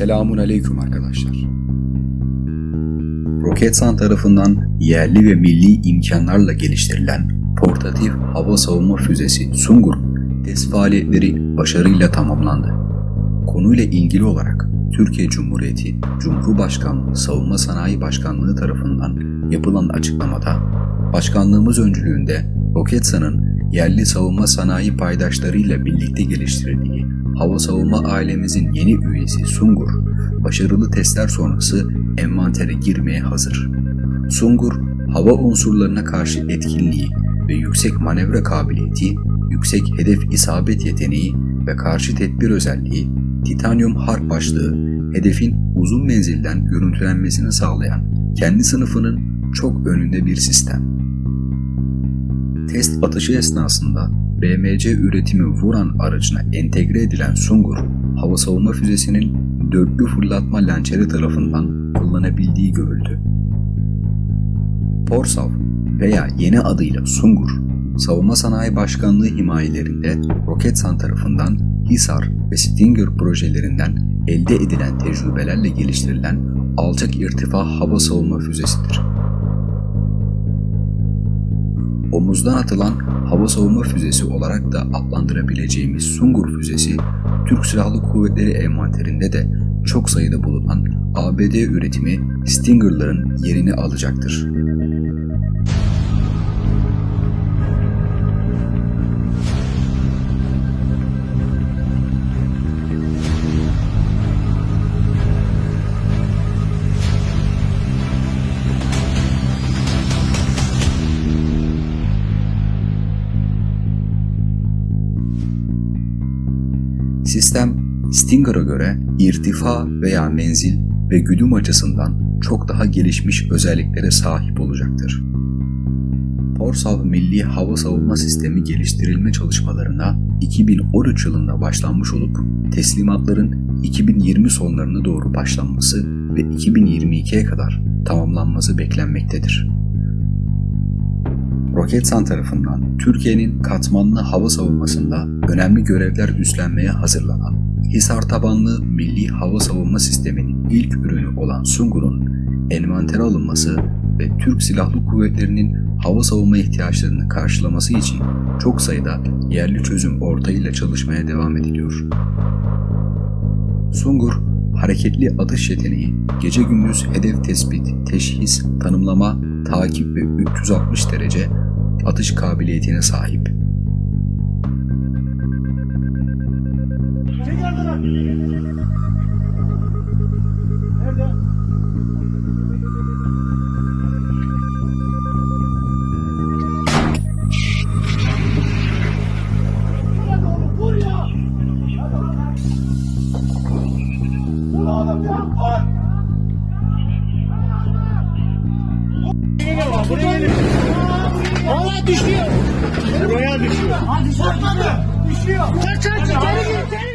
Selamun aleyküm arkadaşlar. Roketsan tarafından yerli ve milli imkanlarla geliştirilen portatif hava savunma füzesi Sungur test faaliyetleri başarıyla tamamlandı. Konuyla ilgili olarak Türkiye Cumhuriyeti Cumhurbaşkanlığı Savunma Sanayi Başkanlığı tarafından yapılan açıklamada Başkanlığımız öncülüğünde Roketsan'ın yerli savunma sanayi paydaşlarıyla birlikte geliştirildiği hava savunma ailemizin yeni üyesi Sungur, başarılı testler sonrası envantere girmeye hazır. Sungur, hava unsurlarına karşı etkinliği ve yüksek manevra kabiliyeti, yüksek hedef isabet yeteneği ve karşı tedbir özelliği, titanyum harp başlığı, hedefin uzun menzilden görüntülenmesini sağlayan kendi sınıfının çok önünde bir sistem. Test atışı esnasında BMC üretimi Vuran aracına entegre edilen Sungur, hava savunma füzesinin dörtlü fırlatma lançeri tarafından kullanabildiği görüldü. Porsav veya yeni adıyla Sungur, Savunma Sanayi Başkanlığı himayelerinde Roketsan tarafından Hisar ve Stinger projelerinden elde edilen tecrübelerle geliştirilen alçak irtifa hava savunma füzesidir. Omuzdan atılan hava savunma füzesi olarak da adlandırabileceğimiz Sungur füzesi, Türk Silahlı Kuvvetleri envanterinde de çok sayıda bulunan ABD üretimi Stinger'ların yerini alacaktır. Sistem Stinger'a göre irtifa veya menzil ve güdüm açısından çok daha gelişmiş özelliklere sahip olacaktır. Porsav Milli Hava Savunma Sistemi geliştirilme çalışmalarına 2013 yılında başlanmış olup teslimatların 2020 sonlarına doğru başlanması ve 2022'ye kadar tamamlanması beklenmektedir. Roketsan tarafından Türkiye'nin katmanlı hava savunmasında önemli görevler üstlenmeye hazırlanan Hisar tabanlı Milli Hava Savunma Sistemi'nin ilk ürünü olan Sungur'un envantere alınması ve Türk Silahlı Kuvvetleri'nin hava savunma ihtiyaçlarını karşılaması için çok sayıda yerli çözüm ortağıyla çalışmaya devam ediliyor. Sungur, hareketli atış yeteneği, gece gündüz hedef tespit, teşhis, tanımlama, takip ve 360 derece atış kabiliyetine sahip. Çek Valla düşüyor. Buraya düşüyor. Hadi çarpmadı. Düşüyor. Çar çar çar. Geri git.